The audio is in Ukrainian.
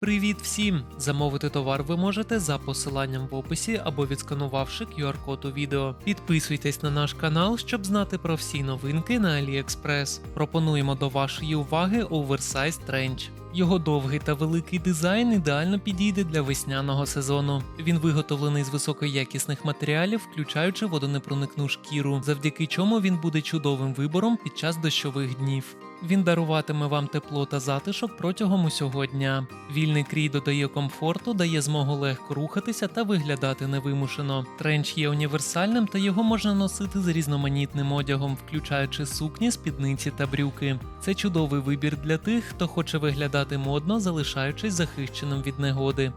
Привіт всім! Замовити товар ви можете за посиланням в описі або відсканувавши QR-код у відео. Підписуйтесь на наш канал, щоб знати про всі новинки на AliExpress. Пропонуємо до вашої уваги Oversized Trench. Його довгий та великий дизайн ідеально підійде для весняного сезону. Він виготовлений з високоякісних матеріалів, включаючи водонепроникну шкіру, завдяки чому він буде чудовим вибором під час дощових днів. Він даруватиме вам тепло та затишок протягом усього дня. Вільний крій додає комфорту, дає змогу легко рухатися та виглядати невимушено. Тренч є універсальним та його можна носити з різноманітним одягом, включаючи сукні, спідниці та брюки. Це чудовий вибір для тих, хто хоче виглядати модно, залишаючись захищеним від негоди.